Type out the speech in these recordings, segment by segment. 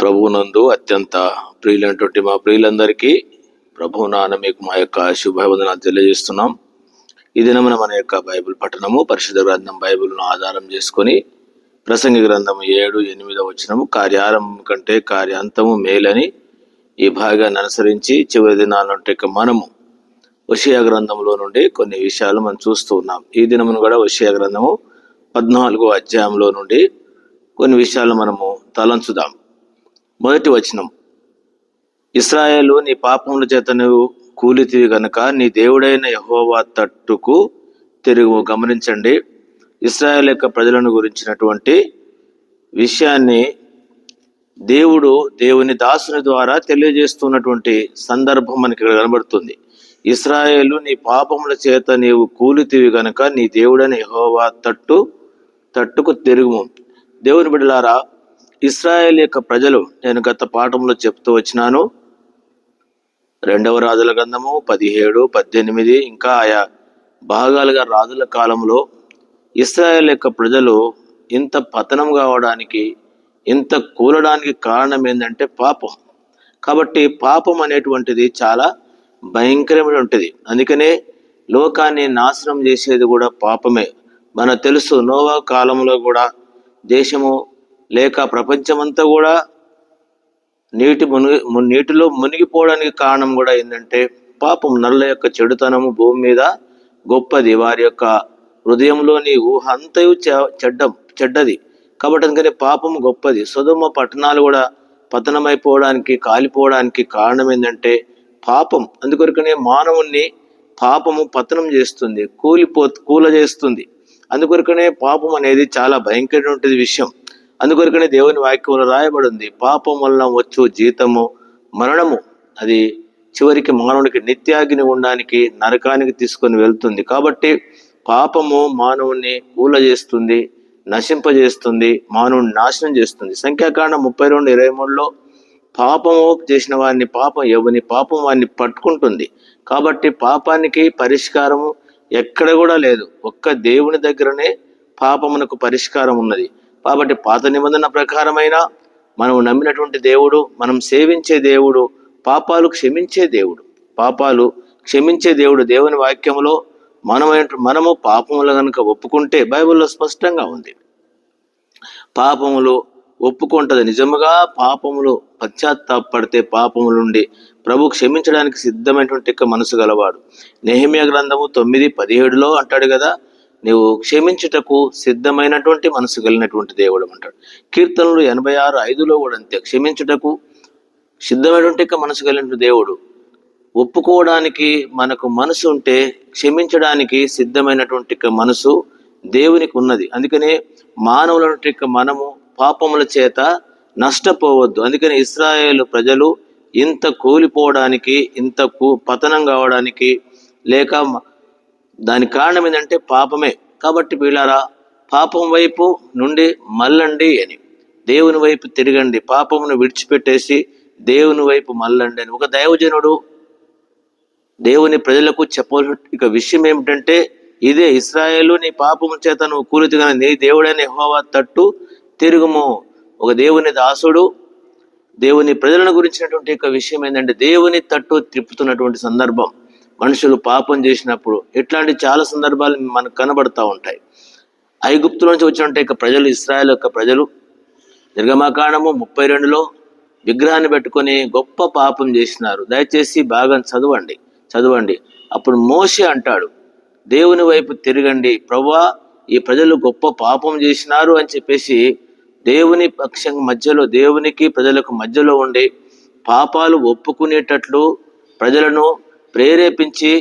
ప్రభువునందు అత్యంత ప్రియులైనటువంటి మా ప్రియులందరికీ ప్రభు నాన్న మీకు మా యొక్క శుభవందనాలు తెలియజేస్తున్నాం. ఈ దినమున మన యొక్క బైబిల్ పఠనము పరిశుద్ధ గ్రంథం బైబిల్ను ఆధారం చేసుకొని ప్రసంగి గ్రంథము ఏడు ఎనిమిదవ వచ్చినము కార్యారంభం కంటే కార్యాంతము మేలని ఈ భాగాన్ని అనుసరించి చివరి దినాలంటే ఇక మనము వషియా గ్రంథంలో నుండి కొన్ని విషయాలు మనం చూస్తూ ఉన్నాం. ఈ దినమును కూడా వషియా గ్రంథము పద్నాలుగో అధ్యాయంలో నుండి కొన్ని విషయాలు మనము తలంచుదాం. మొదటి వచనం. ఇస్రాయేలు నీ పాపముల చేత నువ్వు కూలితివి గనుక నీ దేవుడైన యహోవా తట్టుకు తిరుగు. గమనించండి ఇస్రాయేల్ యొక్క ప్రజలను గురించినటువంటి విషయాన్ని దేవుడు దేవుని దాసుని ద్వారా తెలియజేస్తున్నటువంటి సందర్భం మనకి ఇక్కడ కనబడుతుంది. ఇస్రాయేలు నీ పాపముల చేత నీవు కూలితివి గనుక నీ దేవుడైన యహోవా తట్టు తట్టుకు తిరుగు దేవుని బిడ్డలారా ఇస్రాయేల్ యొక్క ప్రజలు నేను గత పాఠంలో చెప్తూ వచ్చినాను. రెండవ రాజుల గ్రంథము పదిహేడు పద్దెనిమిది ఇంకా ఆయా భాగాలుగా రాజుల కాలంలో ఇస్రాయేల్ యొక్క ప్రజలు ఇంత పతనం కావడానికి ఇంత కూలడానికి కారణం ఏంటంటే పాపం. కాబట్టి పాపం అనేటువంటిది చాలా భయంకరమైన ఉంటుంది అందుకనే లోకాన్ని నాశనం చేసేది కూడా పాపమే. మన తెలుసు నోవా కాలంలో కూడా దేశము లేక ప్రపంచమంతా కూడా నీటి మునిగి ము- నీటిలో మునిగిపోవడానికి కారణం కూడా ఏంటంటే పాపం నల్ల యొక్క చెడుతనము భూమి మీద గొప్పది. వారి యొక్క హృదయంలోని ఊహ అంతయు చె- చెడ్డం చెడ్డది. కాబట్టి అందుకని పాపం గొప్పది. సుధమ పట్టణాలు కూడా పతనమైపోవడానికి కాలిపోవడానికి కారణం ఏంటంటే పాపం. అందుకొరకనే మానవుణ్ణి పాపము పతనం చేస్తుంది. కూలిపో కూల చేస్తుంది అందుకొరకనే పాపం అనేది చాలా భయంకరమైనటువంటి విషయం. అందుకొరకనే దేవుని వాక్యంలో రాయబడింది పాపం వలన వచ్చు జీతము మరణము. అది చివరికి మానవునికి నిత్యాగ్ని ఉండడానికి నరకానికి తీసుకొని వెళ్తుంది. కాబట్టి పాపము మానవుని కూల చేస్తుంది నశింపజేస్తుంది మానవుని నాశనం చేస్తుంది. సంఖ్యాకాండం ముప్పై రెండు ఇరవై మూడులో పాపము చేసిన వారిని పాపం ఎవని పాపం వారిని పట్టుకుంటుంది. కాబట్టి పాపానికి పరిష్కారము ఎక్కడ కూడా లేదు. ఒక్క దేవుని దగ్గరనే పాపమునకు పరిష్కారం ఉన్నది కాబట్టి పాత నిబంధన ప్రకారమైన మనం నమ్మినటువంటి దేవుడు మనం సేవించే దేవుడు పాపాలు క్షమించే దేవుడు. పాపాలు క్షమించే దేవుడు దేవుని వాక్యములో మనమైన మనము పాపములు కనుక ఒప్పుకుంటే బైబిల్లో స్పష్టంగా ఉంది. పాపములు ఒప్పుకుంటది. నిజముగా పాపములు పశ్చాత్తాపడితే పాపముల నుండి ప్రభు క్షమించడానికి సిద్ధమైనటువంటి మనసు గలవాడు. నెహిమియా గ్రంథము తొమ్మిది పదిహేడులో అంటాడు కదా నీవు క్షమించుటకు సిద్ధమైనటువంటి మనసు కలిగినటువంటి దేవుడు అంటాడు. కీర్తనలు ఎనభై ఆరు ఐదులో కూడా అంతే. క్షమించుటకు సిద్ధమైనటువంటి మనసు కలిగిన దేవుడు ఒప్పుకోవడానికి మనకు మనసు ఉంటే క్షమించడానికి సిద్ధమైనటువంటి మనసు దేవునికి ఉన్నది. అందుకనే మానవుల మనము పాపముల చేత నష్టపోవద్దు. అందుకని ఇస్రాయేల్ ప్రజలు ఇంత కూలిపోవడానికి ఇంత కూ పతనం కావడానికి లేక దానికి కారణం ఏంటంటే పాపమే. కాబట్టి వీళ్ళారా పాపం వైపు నుండి మల్లండి అని. దేవుని వైపు తిరగండి. పాపమును విడిచిపెట్టేసి దేవుని వైపు మల్లండి అని. ఒక దైవజనుడు దేవుని ప్రజలకు చెప్పవలసిన ఇక విషయం ఏమిటంటే ఇదే ఇస్రాయేలు నీ పాపము చేత నువ్వు కూలితిగా నీ దేవుడైన హోవా తట్టు తిరుగుము. ఒక దేవుని దాసుడు దేవుని ప్రజలను గురించినటువంటి యొక్క విషయం ఏంటంటే దేవుని తట్టు తిప్పుతున్నటువంటి సందర్భం. మనుషులు పాపం చేసినప్పుడు ఇట్లాంటి చాలా సందర్భాలు మనకు కనబడతా ఉంటాయి. ఐగుప్తు నుంచి వచ్చినట్టు యొక్క ప్రజలు ఇస్రాయల్ యొక్క ప్రజలు నిర్గమాకాండము ముప్పై రెండులో విగ్రహాన్ని పెట్టుకొని గొప్ప పాపం చేసినారు. దయచేసి బాగా చదవండి చదవండి. అప్పుడు మోషే అంటాడు దేవుని వైపు తిరగండి. ప్రభా ఈ ప్రజలు గొప్ప పాపం చేసినారు అని చెప్పేసి దేవుని పక్షం మధ్యలో దేవునికి ప్రజలకు మధ్యలో ఉండి పాపాలు ఒప్పుకునేటట్లు ప్రజలను ప్రేరేపించి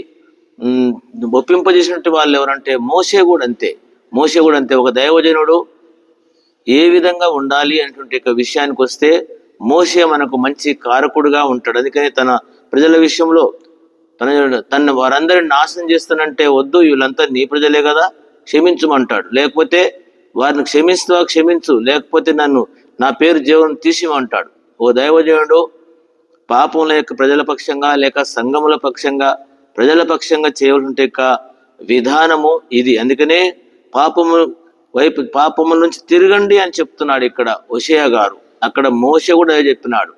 ఒప్పింపజేసినట్టు వాళ్ళు ఎవరంటే మోసే కూడా అంతే. మోసే కూడా అంతే. ఒక దైవజనుడు ఏ విధంగా ఉండాలి అనేటువంటి ఒక విషయానికి వస్తే మోసే మనకు మంచి కారకుడుగా ఉంటాడు. అందుకని తన ప్రజల విషయంలో తన తన వారందరిని నాశనం చేస్తానంటే వద్దు వీళ్ళంతా నీ ప్రజలే కదా క్షమించమంటాడు. లేకపోతే వారిని క్షమిస్తా క్షమించు లేకపోతే నన్ను నా పేరు జీవనం తీసిమంటాడు. ఓ దైవజనుడు పాపం యొక్క ప్రజల పక్షంగా లేక సంఘముల పక్షంగా ప్రజల పక్షంగా చేయవలసిన యొక్క విధానము ఇది. అందుకనే పాపము వైపు పాపము నుంచి తిరగండి అని చెప్తున్నాడు ఇక్కడ ఒషయ గారు. అక్కడ మోస కూడా అదే చెప్పినాడు.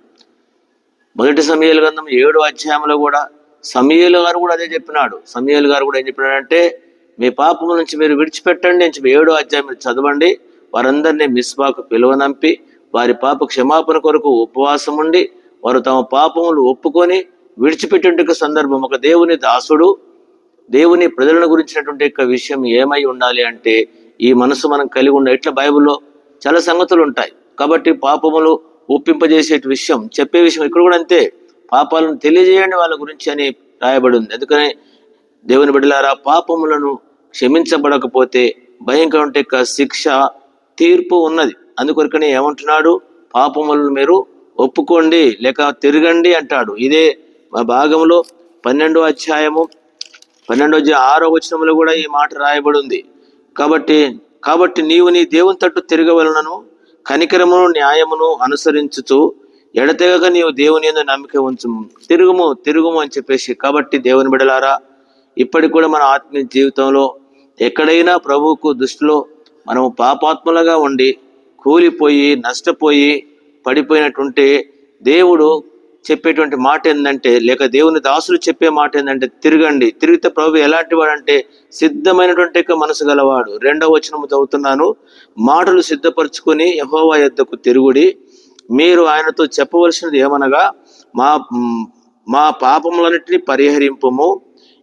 మొదటి సమయాల గ్రంథం ఏడు అధ్యాయంలో కూడా సమయలు గారు కూడా అదే చెప్పినాడు. సమయలు గారు కూడా ఏం చెప్పినాడంటే మీ పాపముల నుంచి మీరు విడిచిపెట్టండి అని చెప్పి ఏడో అధ్యాయం మీరు చదవండి. వారందరినీ మిస్బాకు పిలువనంపి వారి పాప క్షమాపణ కొరకు ఉపవాసం ఉండి వారు తమ పాపములు ఒప్పుకొని విడిచిపెట్టి సందర్భం ఒక దేవుని దాసుడు దేవుని ప్రజలను గురించినటువంటి యొక్క విషయం ఏమై ఉండాలి అంటే ఈ మనసు మనం కలిగి ఉన్న ఇట్లా బైబిల్లో చాలా సంగతులు ఉంటాయి. కాబట్టి పాపములు ఒప్పింపజేసే విషయం చెప్పే విషయం ఇక్కడ కూడా అంతే. పాపాలను తెలియజేయండి వాళ్ళ గురించి అని రాయబడి ఉంది అందుకని దేవుని బిడ్డలారా పాపములను క్షమించబడకపోతే భయంకరమైన శిక్ష తీర్పు ఉన్నది. అందుకొరకనే ఏమంటున్నాడు? పాపములను మీరు ఒప్పుకోండి లేక తిరగండి అంటాడు. ఇదే మా భాగంలో పన్నెండో అధ్యాయము పన్నెండో ఆరో వచనంలో కూడా ఈ మాట రాయబడి ఉంది కాబట్టి కాబట్టి నీవు నీ దేవుని తట్టు తిరగవలనను కనికరమును న్యాయమును అనుసరించుతూ ఎడతెగక నీవు దేవుని యందు నమ్మిక ఉంచుము. తిరుగుము తిరుగుము అని చెప్పేసి కాబట్టి దేవుని బిడలారా ఇప్పటికి కూడా మన ఆత్మీయ జీవితంలో ఎక్కడైనా ప్రభువుకు దృష్టిలో మనము పాపాత్ములుగా ఉండి కూలిపోయి నష్టపోయి పడిపోయినట్టుంటే దేవుడు చెప్పేటువంటి మాట ఏంటంటే లేక దేవుని దాసులు చెప్పే మాట ఏంటంటే తిరగండి. తిరిగితే ప్రభు ఎలాంటి వాడంటే సిద్ధమైనటువంటి మనసు గలవాడు. రెండవ వచనము చదువుతున్నాను. మాటలు సిద్ధపరచుకొని యహోవా యొద్దకు తిరుగుడి. మీరు ఆయనతో చెప్పవలసినది ఏమనగా మా మా పాపములన్నిటిని పరిహరింపుము.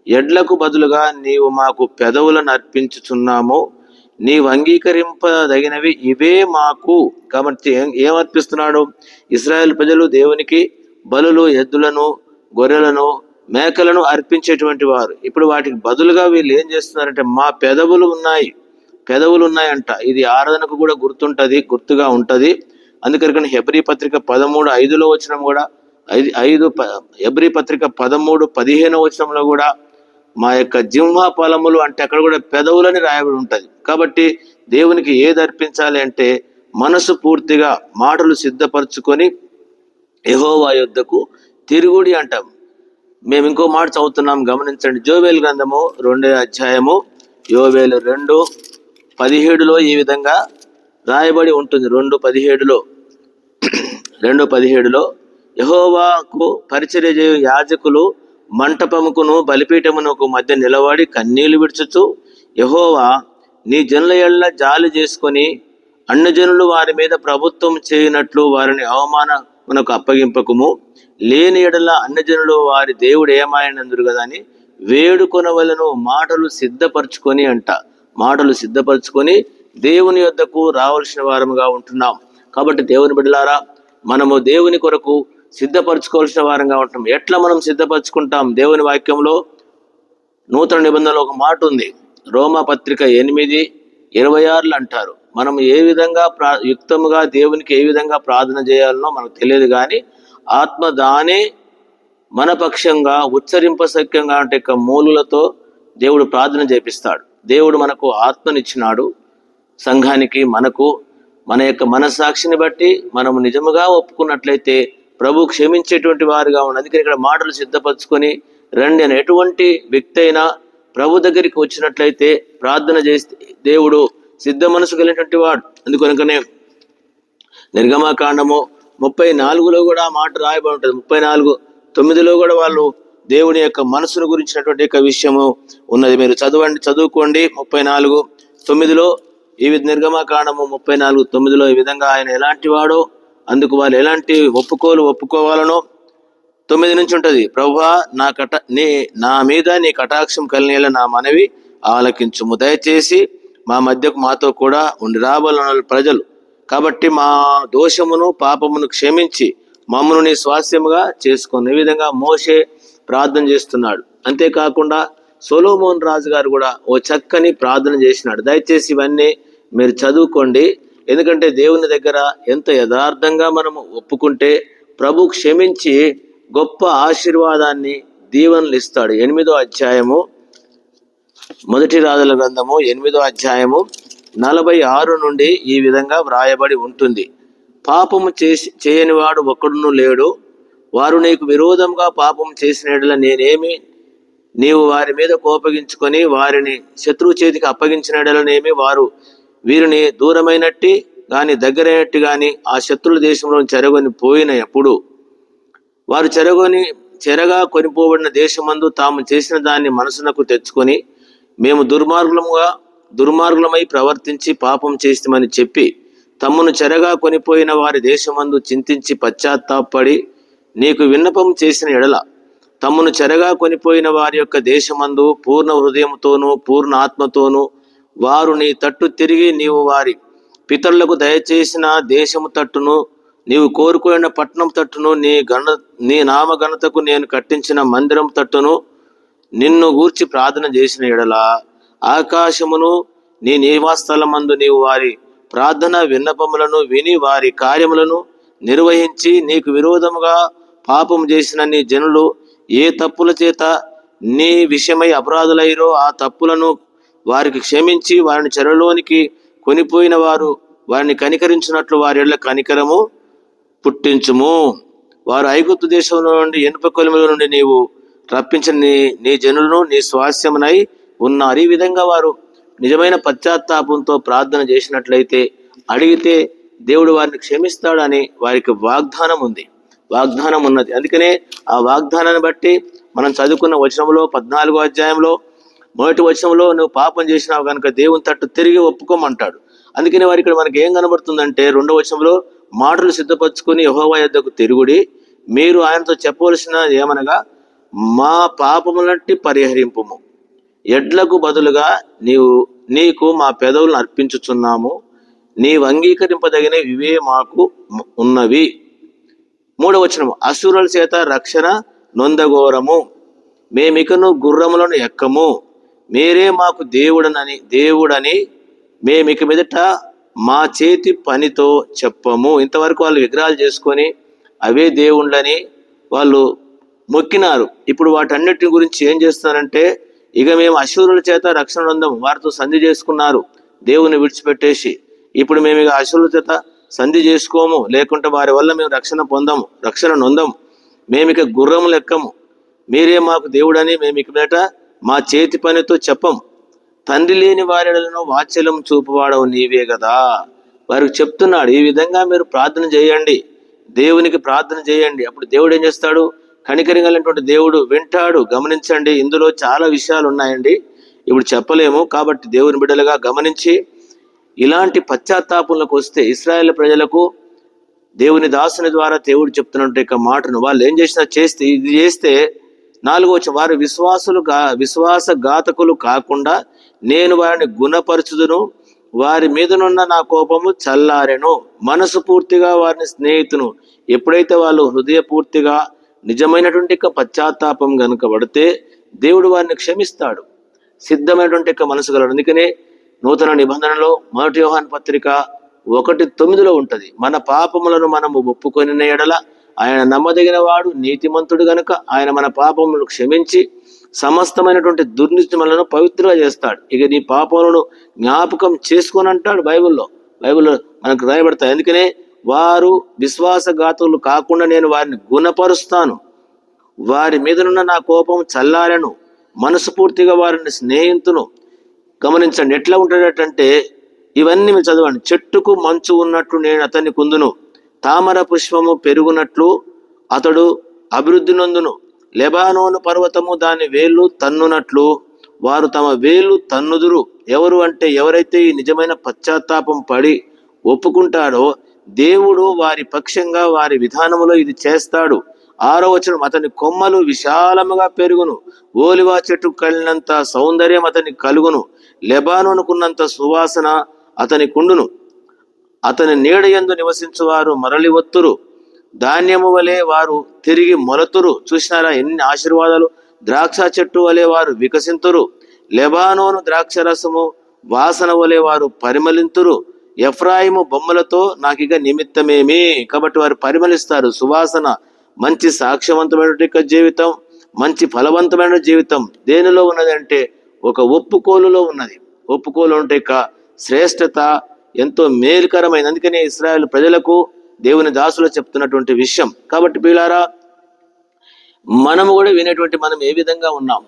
ఎడ్లకు బదులుగా నీవు మాకు పెదవులను అర్పించుచున్నాము. నీవు అంగీకరింపదగినవి ఇవే మాకు. కాబట్టి ఏమర్పిస్తున్నాడు? ఇస్రాయేల్ ప్రజలు దేవునికి బలులు ఎద్దులను గొర్రెలను మేకలను అర్పించేటువంటి వారు. ఇప్పుడు వాటికి బదులుగా వీళ్ళు ఏం చేస్తున్నారంటే మా పెదవులు ఉన్నాయి. పెదవులు ఉన్నాయంట. ఇది ఆరాధనకు కూడా గుర్తుంటది గుర్తుగా ఉంటది. అందుకని హెబ్రి పత్రిక పదమూడు ఐదులో వచనం కూడా ఐదు ఐదు హెబ్రి హెబ్రీ పత్రిక పదమూడు పదిహేనో వచనంలో కూడా మా యొక్క జింహ ఫలములు అంటే అక్కడ కూడా పెదవులని రాయబడి ఉంటుంది. కాబట్టి దేవునికి ఏది అర్పించాలి అంటే మనసు పూర్తిగా మాటలు సిద్ధపరచుకొని యహోవా యుద్ధకు తిరుగుడి అంటాం. మేము ఇంకో మాట చదువుతున్నాం గమనించండి. జోవేలు గ్రంథము రెండో అధ్యాయము యోవేలు రెండు పదిహేడులో ఈ విధంగా రాయబడి ఉంటుంది. రెండు పదిహేడులో రెండు పదిహేడులో యహోవాకు పరిచర్య యాజకులు మంటపముకును బలిపీఠమునకు మధ్య నిలబడి కన్నీళ్ళు విడుచుతూ యహోవా నీ జనుల ఎళ్ళ జాలి చేసుకొని అన్నజనులు వారి మీద ప్రభుత్వం చేయనట్లు వారిని అవమానమునకు అప్పగింపకము. లేని ఎడల అన్నజనులు వారి దేవుడు ఏమాయనందురు కదా అని వేడుకొనవలను మాటలు సిద్ధపరచుకొని అంట. మాటలు సిద్ధపరచుకొని దేవుని యొద్దకు రావాల్సిన వారముగా ఉంటున్నాం. కాబట్టి దేవుని బిడ్డలారా మనము దేవుని కొరకు సిద్ధపరచుకోవాల్సిన వారంగా ఉంటాం ఎట్లా మనం సిద్ధపరచుకుంటాం? దేవుని వాక్యంలో నూతన నిబంధనలో ఒక మాట ఉంది. రోమా పత్రిక ఎనిమిది ఇరవై ఆరులు అంటారు. మనం ఏ విధంగా ప్రా యుక్తముగా దేవునికి ఏ విధంగా ప్రార్థన చేయాలనో మనకు తెలియదు కానీ ఆత్మ దానే మన పక్షంగా ఉచ్చరింపశక్యంగా అంటే యొక్క మూలులతో దేవుడు ప్రార్థన చేపిస్తాడు. దేవుడు మనకు ఆత్మనిచ్చినాడు. సంఘానికి మనకు మన యొక్క మనసాక్షిని బట్టి మనము నిజముగా ఒప్పుకున్నట్లయితే ప్రభు క్షమించేటువంటి వారుగా ఉండి అందుకని ఇక్కడ మాటలు సిద్ధపరచుకొని రండి అని ఎటువంటి వ్యక్తి అయినా ప్రభు దగ్గరికి వచ్చినట్లయితే ప్రార్థన చేస్తే దేవుడు సిద్ధ మనసు కలిగినటువంటి వాడు. అందుకనుకనే నిర్గమాకాండము ముప్పై నాలుగులో కూడా మాట రాయబడి ఉంటుంది. ముప్పై నాలుగు తొమ్మిదిలో కూడా వాళ్ళు దేవుని యొక్క మనసును గురించినటువంటి యొక్క విషయము ఉన్నది. మీరు చదవండి చదువుకోండి ముప్పై నాలుగు తొమ్మిదిలో ఈ విధ నిర్గమాకాండము ముప్పై నాలుగు తొమ్మిదిలో ఈ విధంగా ఆయన ఎలాంటి వాడో అందుకు వాళ్ళు ఎలాంటి ఒప్పుకోలు ఒప్పుకోవాలనో తొమ్మిది నుంచి ఉంటుంది. ప్రభువా నా కట నీ నా మీద నీ కటాక్షం కలిగేలా నా మనవి ఆలకించుము. దయచేసి మా మధ్యకు మాతో కూడా ఉండి రాబోల ప్రజలు. కాబట్టి మా దోషమును పాపమును క్షమించి మమ్మను నీ స్వాస్యముగా చేసుకుని. ఈ విధంగా మోషే ప్రార్థన చేస్తున్నాడు. అంతేకాకుండా సోలోమోహన్ రాజు గారు కూడా ఓ చక్కని ప్రార్థన చేసినాడు. దయచేసి ఇవన్నీ మీరు చదువుకోండి. ఎందుకంటే దేవుని దగ్గర ఎంత యథార్థంగా మనము ఒప్పుకుంటే ప్రభు క్షమించి గొప్ప ఆశీర్వాదాన్ని దీవెనలు ఇస్తాడు. ఎనిమిదో అధ్యాయము మొదటి రాజుల గ్రంథము ఎనిమిదో అధ్యాయము నలభై ఆరు నుండి ఈ విధంగా వ్రాయబడి ఉంటుంది. పాపము చేసి చేయనివాడు ఒక్కడును లేడు. వారు నీకు విరోధంగా పాపం చేసిన నేనేమి? నీవు వారి మీద కోపగించుకొని వారిని శత్రువు చేతికి అప్పగించినడలనేమి వారు వీరిని దూరమైనట్టి గాని దగ్గరైనట్టు గాని ఆ శత్రుల దేశంలో చెరగొని పోయినప్పుడు వారు చెరగొని చెరగా కొనిపోబడిన దేశమందు తాము చేసిన దాన్ని మనసునకు తెచ్చుకొని మేము దుర్మార్గులముగా దుర్మార్గులమై ప్రవర్తించి పాపం చేస్తామని చెప్పి తమ్మును చెరగా కొనిపోయిన వారి దేశమందు చింతించి పశ్చాత్తాపడి నీకు విన్నపం చేసిన ఎడల తమ్మును చెరగా కొనిపోయిన వారి యొక్క దేశమందు పూర్ణ హృదయంతోనూ పూర్ణ ఆత్మతోనూ వారు నీ తట్టు తిరిగి నీవు వారి పితరులకు దయచేసిన దేశము తట్టును నీవు కోరుకున్న పట్టణం తట్టును నీ గణ నీ నామ ఘనతకు నేను కట్టించిన మందిరం తట్టును నిన్ను గూర్చి ప్రార్థన చేసిన ఎడల ఆకాశమును నీ నివాసస్థలమందు నీవు వారి ప్రార్థన విన్నపములను విని వారి కార్యములను నిర్వహించి నీకు విరోధముగా పాపం చేసిన నీ జనులు ఏ తప్పుల చేత నీ విషయమై అపరాధులైరో ఆ తప్పులను వారికి క్షమించి వారిని చెరలోనికి కొనిపోయిన వారు వారిని కనికరించినట్లు వారి ఎడ్ల కనికరము పుట్టించుము. వారు ఐగుప్తు దేశంలో నుండి ఎనుప కొలిమిల నుండి నీవు రప్పించిన నీ నీ జనులను నీ స్వాస్యమునై ఉన్నారు. ఈ విధంగా వారు నిజమైన పశ్చాత్తాపంతో ప్రార్థన చేసినట్లయితే అడిగితే దేవుడు వారిని క్షమిస్తాడని వారికి వాగ్దానం ఉంది. వాగ్దానం ఉన్నది. అందుకనే ఆ వాగ్దానాన్ని బట్టి మనం చదువుకున్న వచనంలో పద్నాలుగో అధ్యాయంలో మొదటి వచనంలో నువ్వు పాపం చేసినావు కనుక దేవుని తట్టు తిరిగి ఒప్పుకోమంటాడు. అందుకని వారి ఇక్కడ మనకి ఏం కనబడుతుందంటే రెండో వచనంలో మాటలు సిద్ధపరచుకుని యహోవా యొద్దకు తిరుగుడి మీరు ఆయనతో చెప్పవలసిన ఏమనగా మా పాపములంటి పరిహరింపుము. ఎడ్లకు బదులుగా నీవు నీకు మా పెదవులను అర్పించుచున్నాము. నీవు అంగీకరింపదగిన ఇవే మాకు ఉన్నవి. మూడవ వచనము అసురుల చేత రక్షణ నొందగోరము. మేమికను గుర్రములను ఎక్కము. మీరే మాకు దేవుడనని దేవుడని మేమిక మీదట మా చేతి పనితో చెప్పము. ఇంతవరకు వాళ్ళు విగ్రహాలు చేసుకొని అవే దేవుళ్ళని వాళ్ళు మొక్కినారు. ఇప్పుడు వాటన్నిటి గురించి ఏం చేస్తున్నారంటే ఇక మేము అశూరుల చేత రక్షణ నొందం వారితో సంధి చేసుకున్నారు దేవుని విడిచిపెట్టేసి. ఇప్పుడు మేము ఇక అశూరుల చేత సంధి చేసుకోము లేకుంటే వారి వల్ల మేము రక్షణ పొందము రక్షణ నొందము. మేము ఇక గుర్రము లెక్కము. మీరే మాకు దేవుడని మేము ఇక మీదట మా చేతి పనితో చెప్పం. తండ్రి లేని వారిలను వాత్సల్యం చూపువాడవు నీవే కదా వారికి చెప్తున్నాడు ఈ విధంగా మీరు ప్రార్థన చేయండి దేవునికి ప్రార్థన చేయండి అప్పుడు దేవుడు ఏం చేస్తాడు? కనికరింగలైనటువంటి దేవుడు వింటాడు గమనించండి. ఇందులో చాలా విషయాలు ఉన్నాయండి ఇప్పుడు చెప్పలేము కాబట్టి దేవుని బిడ్డలుగా గమనించి ఇలాంటి పశ్చాత్తాపంలోకి వస్తే ఇస్రాయేల్ ప్రజలకు దేవుని దాసుని ద్వారా దేవుడు చెప్తున్నట్టు యొక్క మాటను వాళ్ళు ఏం చేసినా చేస్తే ఇది చేస్తే నాలుగో వారు విశ్వాసులు గా విశ్వాస ఘాతకులు కాకుండా నేను వారిని గుణపరచుదును వారి మీదనున్న నా కోపము చల్లారెను. మనసు పూర్తిగా వారిని స్నేహితును. ఎప్పుడైతే వాళ్ళు హృదయ పూర్తిగా నిజమైనటువంటి యొక్క పశ్చాత్తాపం గనుక పడితే దేవుడు వారిని క్షమిస్తాడు. సిద్ధమైనటువంటి యొక్క మనసు గలడు అందుకనే నూతన నిబంధనలో మొదటి యోహాన్ పత్రిక ఒకటి తొమ్మిదిలో ఉంటుంది. మన పాపములను మనము ఒప్పుకొని ఎడల ఆయన నమ్మదగిన వాడు నీతిమంతుడు గనుక ఆయన మన పాపములను క్షమించి సమస్తమైనటువంటి దుర్నిత్యములను పవిత్రంగా చేస్తాడు. ఇక నీ పాపములను జ్ఞాపకం చేసుకొని అంటాడు బైబిల్లో. బైబిల్లో మనకు రాయబడతాయి. అందుకనే వారు విశ్వాసఘాతులు కాకుండా నేను వారిని గుణపరుస్తాను. వారి మీదనున్న నా కోపం చల్లారను. మనస్ఫూర్తిగా వారిని స్నేహితును. గమనించండి ఎట్లా ఉంటాడటంటే ఇవన్నీ మీరు చదవండి. చెట్టుకు మంచు ఉన్నట్టు నేను అతన్ని కుందును. తామర పుష్పము పెరుగునట్లు అతడు అభివృద్ధి నందును. లెబానోను పర్వతము దాని వేళ్ళు తన్నునట్లు వారు తమ వేలు తన్నుదురు. ఎవరు అంటే ఎవరైతే ఈ నిజమైన పశ్చాత్తాపం పడి ఒప్పుకుంటాడో దేవుడు వారి పక్షంగా వారి విధానములో ఇది చేస్తాడు. ఆరో వచనం అతని కొమ్మలు విశాలముగా పెరుగును. ఓలివా చెట్టు కలిగినంత సౌందర్యం అతని కలుగును. లెబానోనుకున్నంత సువాసన అతని కుండును అతని నీడయందు నివసించువారు మరలి ఒత్తురు. ధాన్యము వలె వారు తిరిగి మొలతురు. చూసినారా? ఎన్ని ఆశీర్వాదాలు. ద్రాక్ష చెట్టు వలె వారు వికసింతురు. లెబానోను ద్రాక్ష రసము వాసన వలె వారు పరిమళింతురు. ఎఫ్రాయిము బొమ్మలతో నాకిక నిమిత్తమేమి. కాబట్టి వారు పరిమళిస్తారు. సువాసన మంచి సాక్ష్యవంతమైన జీవితం మంచి ఫలవంతమైన జీవితం. దేనిలో ఉన్నది అంటే ఒక ఒప్పుకోలులో ఉన్నది. ఒప్పుకోలు అంటే ఇక శ్రేష్టత ఎంతో మేలుకరమైనది అందుకనే ఇస్రాయల్ ప్రజలకు దేవుని దాసులు చెప్తున్నటువంటి విషయం. కాబట్టి పీలారా మనము కూడా వినేటువంటి మనం ఏ విధంగా ఉన్నాం?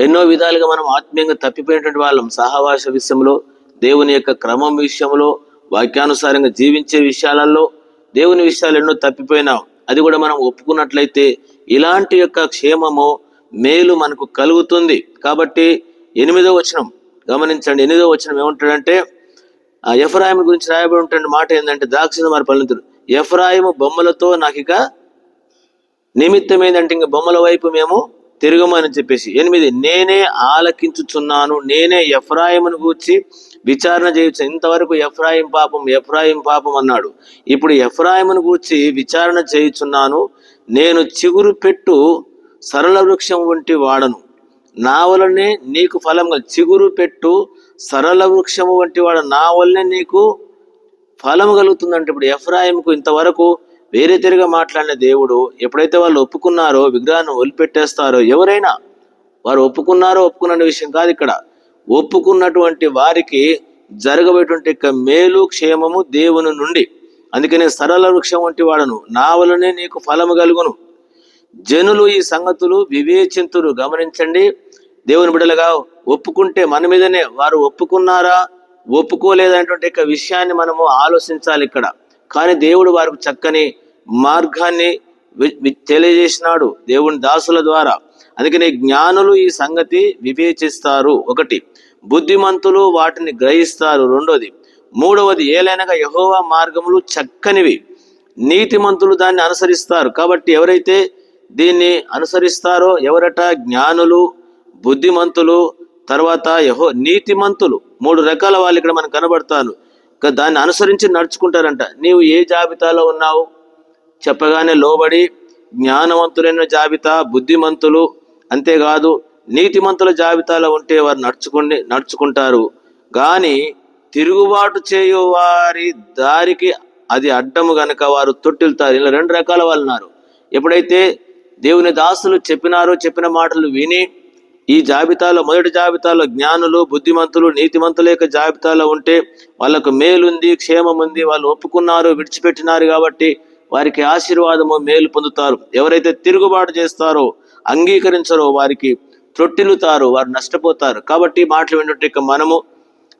ఎన్నో విధాలుగా మనం ఆత్మీయంగా తప్పిపోయినటువంటి వాళ్ళం. సహవాస విషయంలో దేవుని యొక్క క్రమం విషయంలో వాక్యానుసారంగా జీవించే విషయాలలో దేవుని విషయాలు ఎన్నో తప్పిపోయినాం. అది కూడా మనం ఒప్పుకున్నట్లయితే ఇలాంటి యొక్క క్షేమము మేలు మనకు కలుగుతుంది. కాబట్టి ఎనిమిదో వచనం గమనించండి. ఎనిమిదో వచనం ఏముంటాడంటే ఎఫ్రాయిం గురించి రాయబడి ఉంటే మాట ఏంటంటే ద్రాక్ష మరి పలుతుడు ఎఫ్రాయిము బొమ్మలతో నాకు ఇక నిమిత్తం ఏంటంటే ఇంక బొమ్మల వైపు మేము తిరగమని చెప్పేసి ఎనిమిది నేనే ఆలకించుచున్నాను నేనే ఎఫ్రాయిమును గూర్చి విచారణ చేయొచ్చు ఇంతవరకు ఎఫ్రాయిం పాపం ఎఫ్రాయిం పాపం అన్నాడు. ఇప్పుడు ఎఫ్రాయిమును గూర్చి విచారణ చేయుచున్నాను నేను చిగురు పెట్టు సరళ వృక్షం వంటి వాడను. నా వలనే నీకు ఫలం చిగురు పెట్టు సరళ వృక్షము వంటి వాడు నా వల్లనే నీకు ఫలం కలుగుతుందంటే ఇప్పుడు ఎఫ్రాయింకు ఇంతవరకు వేరే తిరిగా మాట్లాడిన దేవుడు ఎప్పుడైతే వాళ్ళు ఒప్పుకున్నారో విగ్రహాన్ని వదిలిపెట్టేస్తారో ఎవరైనా వారు ఒప్పుకున్నారో ఒప్పుకున్న విషయం కాదు ఇక్కడ. ఒప్పుకున్నటువంటి వారికి జరగబోయేటువంటి మేలు క్షేమము దేవుని నుండి. అందుకనే సరళ వృక్షం వంటి వాడను. నా వలనే నీకు ఫలము కలుగును. జనులు ఈ సంగతులు వివేచింతులు గమనించండి. దేవుని బిడ్డలుగా ఒప్పుకుంటే మన మీదనే వారు ఒప్పుకున్నారా? ఒప్పుకోలేదనేటువంటి యొక్క విషయాన్ని మనము ఆలోచించాలి ఇక్కడ. కానీ దేవుడు వారికి చక్కని మార్గాన్ని వి- తెలియజేసినాడు దేవుని దాసుల ద్వారా. అందుకని జ్ఞానులు ఈ సంగతి వివేచిస్తారు. ఒకటి బుద్ధిమంతులు వాటిని గ్రహిస్తారు. రెండోది మూడవది ఏలైనగా యహోవా మార్గములు చక్కనివి. నీతిమంతులు దాన్ని అనుసరిస్తారు. కాబట్టి ఎవరైతే దీన్ని అనుసరిస్తారో ఎవరట జ్ఞానులు బుద్ధిమంతులు తర్వాత యహో నీతిమంతులు. మూడు రకాల వాళ్ళు ఇక్కడ మనకు కనబడతారు దాన్ని అనుసరించి నడుచుకుంటారంట. నీవు ఏ జాబితాలో ఉన్నావు? చెప్పగానే లోబడి జ్ఞానవంతులైన జాబితా బుద్ధిమంతులు. అంతేకాదు నీతిమంతుల జాబితాలో ఉంటే వారు నడుచుకుని నడుచుకుంటారు. కానీ తిరుగుబాటు చేయు వారి దారికి అది అడ్డము గనక వారు తొట్టిల్తారు. ఇలా రెండు రకాల వాళ్ళు ఉన్నారు. ఎప్పుడైతే దేవుని దాసులు చెప్పినారో చెప్పిన మాటలు విని ఈ జాబితాలో మొదటి జాబితాలో జ్ఞానులు బుద్ధిమంతులు నీతిమంతుల యొక్క జాబితాలో ఉంటే వాళ్ళకు మేలుంది క్షేమం ఉంది వాళ్ళు ఒప్పుకున్నారు విడిచిపెట్టినారు కాబట్టి వారికి ఆశీర్వాదము మేలు పొందుతారు. ఎవరైతే తిరుగుబాటు చేస్తారో అంగీకరించరో వారికి త్రొట్టిల్లుతారు వారు నష్టపోతారు. కాబట్టి మాటలు విన్నట్టు మనము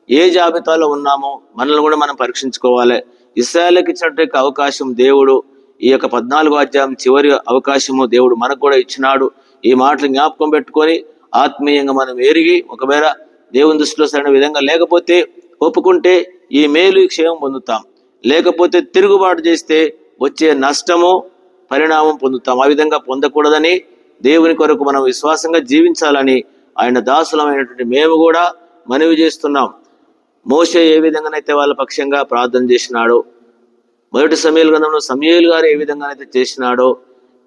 ఏ జాబితాలో ఉన్నామో మనల్ని కూడా మనం పరీక్షించుకోవాలి. ఇస్రాయల్కి ఇచ్చినట్టు అవకాశం దేవుడు ఈ యొక్క పద్నాలుగో అధ్యాయం చివరి అవకాశము దేవుడు మనకు కూడా ఇచ్చినాడు. ఈ మాటలు జ్ఞాపకం పెట్టుకొని ఆత్మీయంగా మనం ఎరిగి ఒకవేళ దేవుని దృష్టిలో సరైన విధంగా లేకపోతే ఒప్పుకుంటే ఈ మేలు ఈ క్షేమం పొందుతాం. లేకపోతే తిరుగుబాటు చేస్తే వచ్చే నష్టము పరిణామం పొందుతాం. ఆ విధంగా పొందకూడదని దేవుని కొరకు మనం విశ్వాసంగా జీవించాలని ఆయన దాసులమైనటువంటి మేము కూడా మనవి చేస్తున్నాం. మోషే ఏ విధంగానైతే వాళ్ళ పక్షంగా ప్రార్థన చేసినాడో మొదటి సమయాల గ్రంథంలో సమయలు గారు ఏ విధంగానైతే చేసినాడో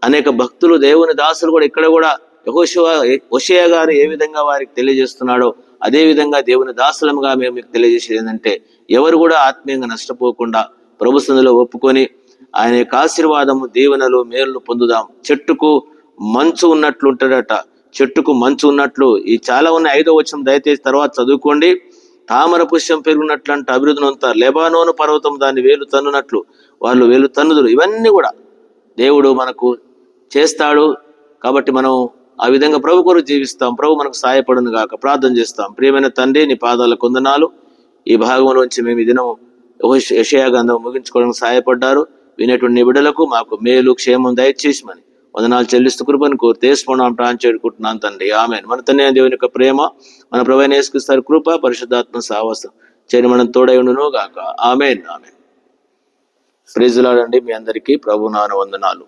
అనేక భక్తులు దేవుని దాసులు కూడా ఇక్కడ కూడా యహోశివ ఒషయ గారు ఏ విధంగా వారికి తెలియజేస్తున్నాడో అదే విధంగా దేవుని దాసులముగా మేము మీకు తెలియజేసేది ఏంటంటే ఎవరు కూడా ఆత్మీయంగా నష్టపోకుండా ప్రభు ఒప్పుకొని ఆయన యొక్క ఆశీర్వాదము దీవెనలు మేలును పొందుదాం. చెట్టుకు మంచు ఉన్నట్లు ఉంటాడట. చెట్టుకు మంచు ఉన్నట్లు. ఈ చాలా ఉన్న ఐదో వచనం దయచేసి తర్వాత చదువుకోండి. తామర పుష్యం పెరిగినట్లు అంటే అభివృద్ధి నొందుతారు లెబానోను పర్వతం దాన్ని వేలు తన్నునట్లు. వాళ్ళు వేలు తన్నుదురు. ఇవన్నీ కూడా దేవుడు మనకు చేస్తాడు. కాబట్టి మనం ఆ విధంగా ప్రభు కొరకు జీవిస్తాం. ప్రభు మనకు సహాయపడును గాక. ప్రార్థన చేస్తాం. ప్రియమైన తండ్రి నీ పాదాల కొందనాలు. ఈ భాగంలోంచి మేము ఈ దినం యషయా గంధం ముగించుకోవడానికి సహాయపడ్డారు. వినేటువంటి బిడ్డలకు మాకు మేలు క్షేమం దయచేసిమని వందనాలు చెల్లిస్తూ కృపను కోరి తీసుకున్నాం ప్రాణం చేరుకుంటున్నాను తండ్రి. ఆమె మన తండ్రి దేవుని యొక్క ప్రేమ మన ప్రభు నేసుకుస్తారు కృప పరిశుద్ధాత్మ సావాసం చేయని మనం తోడైండును గాక. ఆమెన్. ఆమెన్. ప్రైజులాడండి మీ అందరికీ. ప్రభు నాన వందనాలు.